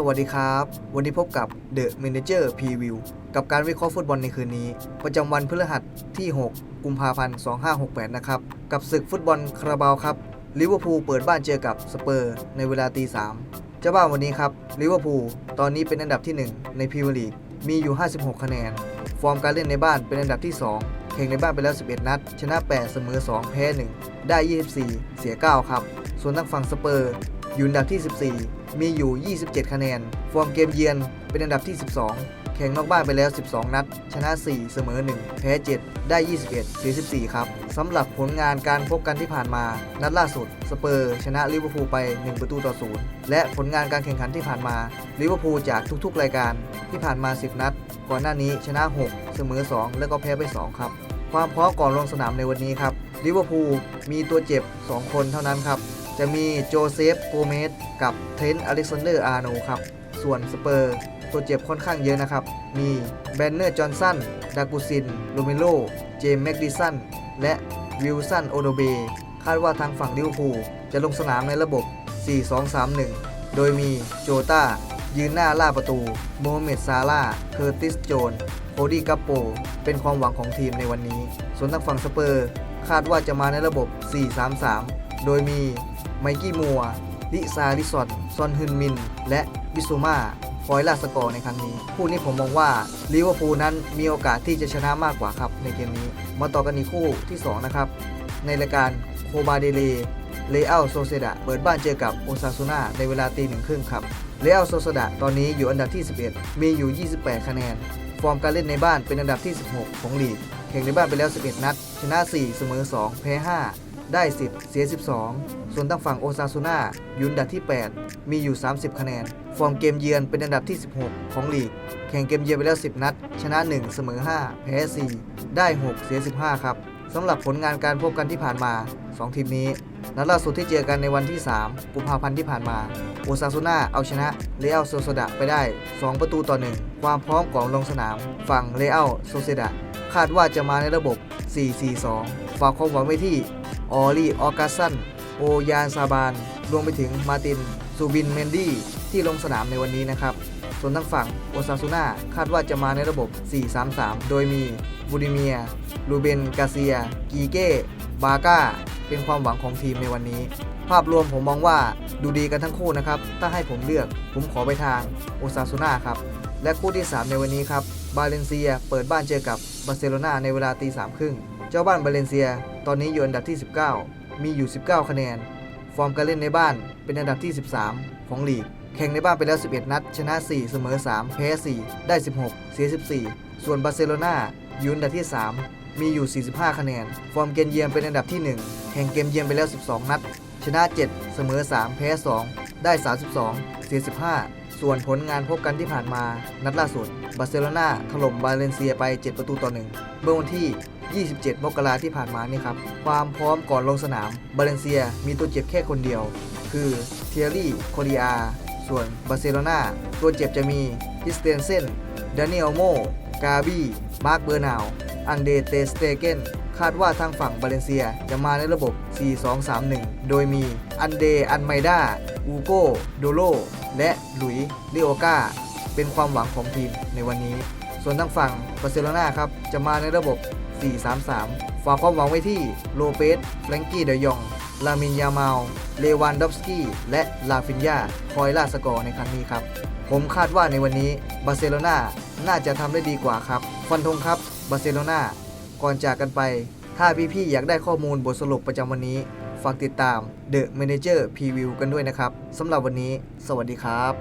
สวัสดีครับ วันนี้พบกับ The Manager Preview กับการวิเคราะห์ฟุตบอลในคืนนี้ ประจำวันพฤหัสที่ 6 กุมภาพันธ์ 2568 นะครับ กับศึกฟุตบอลคาราบาวครับลิเวอร์พูลเปิดบ้านเจอกับสเปอร์ในเวลาตี3เจ้าบ้านวันนี้ครับลิเวอร์พูลตอนนี้เป็นอันดับที่ 1 ในพรีเมียร์ลีกมีอยู่ 56 คะแนน ฟอร์มการเล่นในบ้านเป็นอันดับที่ 2 แข่งในบ้านไปแล้ว 11 นัด ชนะ 8 เสมอ 2 แพ้ 1 ได้ 24 เสีย 9 ครับ ส่วนทางฝั่งสเปอร์อยู่อันดับที่ 14 มีอยู่ 27 คะแนน ฟอร์มเกมเยือนเป็นอันดับที่ 12 แข่งนอกบ้านไปแล้ว 12 นัด ชนะ 4 เสมอ 1 แพ้ 7 ได้ 21 44 ครับ สำหรับผลงานการพบกันที่ผ่านมา นัดล่าสุด สเปอร์ ชนะลิเวอร์พูลไป 1 ประตูต่อ 0 และผลงานการแข่งขันที่ผ่านมา ลิเวอร์พูลจากทุกๆ รายการที่ผ่านมา 10 นัด ก่อนหน้านี้ชนะ 6 เสมอ 2 แล้วก็แพ้ไป 2 ครับ ความพร้อมก่อนลงสนามในวันนี้ครับ ลิเวอร์พูลมีตัวเจ็บ 2 คนเท่านั้นครับ จะมีโจเซฟโกเมสกับเทรนต์อเล็กซานเดอร์อาร์โนครับ ส่วนสเปอร์ตัวเจ็บค่อนข้างเยอะนะครับ มีแบนเนอร์จอห์นสันดากูซินโรเมโล เจมส์แม็กดิสัน และวิลสันโอโดเบ คาดว่าทางฝั่งลิเวอร์พูลจะลงสนามในระบบ 4-2-3-1 โดยมีโจตายืนหน้าล่าประตูโมฮัมเหม็ดซาร่า เคอร์ติส โจน โคดี้กัปโป เป็นความหวังของทีมในวันนี้ ส่วนทางฝั่งสเปอร์ คาดว่าจะมาในระบบ 4-3-3 โดยมี ไมกี้มัว ลิซาริซอนซอนฮึนมิน และบิซูมาคอยลาสกอร์ในครั้งนี้ คู่นี้ผมมองว่าลิเวอร์พูลนั้นมีโอกาสที่จะชนะมากกว่าครับในเกมนี้ มาต่อกันอีกคู่ที่ 2 นะครับ ในรายการโคบาเดเลเลอัลโซเซดะเปิดบ้านเจอกับโอซาซูนาในเวลาตีหนึ่งครึ่งครับเลอัลโซเซดะตอนนี้อยู่อันดับที่ 11 มีอยู่ 28 คะแนน ฟอร์มการเล่นในบ้านเป็นอันดับที่ 16 ของลีกแข่งในบ้านไปแล้ว 11 นัด ชนะ 4 เสมอ 2 แพ้ 5 ได้ 10 เสีย 12 ส่วนทางฝั่งโอซาซูนายู่อันดับที่ 8 มีอยู่ 30 คะแนน ฟอร์มเกมเยือนเป็นอันดับที่ 16 ของลีก แข่งเกมเยือนไปแล้ว 10 นัด ชนะ 1 เสมอ 5 แพ้ 4 ได้ 6 เสีย 15 ครับสำหรับผลงานการพบกันที่ผ่านมา 2 ทีมนี้ นัดล่าสุดที่เจอกันในวันที่ 3 กุมภาพันธ์ที่ผ่านมา โอซาซูน่าเอาชนะเรอัลโซซดะไปได้ 2 ประตูต่อ 1 ความพร้อมก่อนลงสนาม ฝั่งเรอัลโซเซดะคาดว่าจะมาในระบบ 4-4-2 ฝากความหวังไว้ที่ ออรี่ออกัสสันโอยาซาบาน รวมไปถึงมาติน ซูบิน เมนดี้ ที่ลงสนามในวันนี้นะครับ ส่วนทางฝั่งโอซาซูน่าคาดว่าจะมาในระบบ 4-3-3 โดยมีบูดิเมีย ลูเบน กาเซีย กีเก้ บาก้า เป็นความหวังของทีมในวันนี้ ภาพรวมผมมองว่าดูดีกันทั้งคู่นะครับ ถ้าให้ผมเลือก ผมขอไปทางโอซาซูน่าครับ และคู่ที่ 3 ในวันนี้ครับ บาเลนเซีย เปิดบ้านเจอกับบาร์เซโลนาในเวลาตีสามครึ่ง เจ้าบ้านบาเลนเซีย ตอนนี้อยู่อันดับที่ 19 มีอยู่ 19 คะแนน ฟอร์มการเล่นในบ้านเป็นอันดับที่ 13 ของลีก แข่งในบ้านไปแล้ว 11 นัด ชนะ 4 เสมอ 3 แพ้ 4 ได้ 16 เสีย 14 ส่วนบาร์เซโลนาอยู่อันดับที่ 3 มีอยู่ 45 คะแนน ฟอร์มเกมเยือนเป็นอันดับที่ 1 แข่งเกมเยือนไปแล้ว 12 นัด ชนะ 7 เสมอ 3 แพ้ 2 ได้ 32 เสีย 15 ส่วนผลงานพบกันที่ผ่านมา นัดล่าสุด บาร์เซโลนาถล่มบาเลนเซียไป 7 ประตูต่อ 1 เมื่อวันที่ 27 มกราที่ผ่านมานี่ครับ ความพร้อมก่อนลงสนามบาเลนเซียมีตัวเจ็บแค่คนเดียว คือเทียรี่โคดิอาส่วนบาร์เซโลนาตัวเจ็บจะมีคริสเตนเซนดานิเอลโมกาบี้มาร์คเบอร์นาวอันเดเตสเตเกนคาดว่าทางฝั่งบาเลนเซียจะมาในระบบ 4-2-3-1 โดยมีอันเด อันไมดา อูโกโดโล และหลุยลิโอกา เป็นความหวังของทีมในวันนี้ ส่วนทางฝั่งบาร์เซโลนาครับ จะมาในระบบ 4-3-3 ฝากความหวังไว้ที่โลเปสแฟรงกี้เดยองลามินยามาลเลวันดอฟสกี้ และลาฟินยาคอยล่าสกอร์ในครั้งนี้ครับ ผมคาดว่าในวันนี้บาร์เซโลนาน่าจะทำได้ดีกว่าครับ ฟันธงครับบาร์เซโลนาก่อนจากกันไป ถ้าพี่ๆอยากได้ข้อมูลบทสรุปประจำวันนี้ ฝากติดตาม The Manager Preview กันด้วยนะครับสำหรับวันนี้ สวัสดีครับ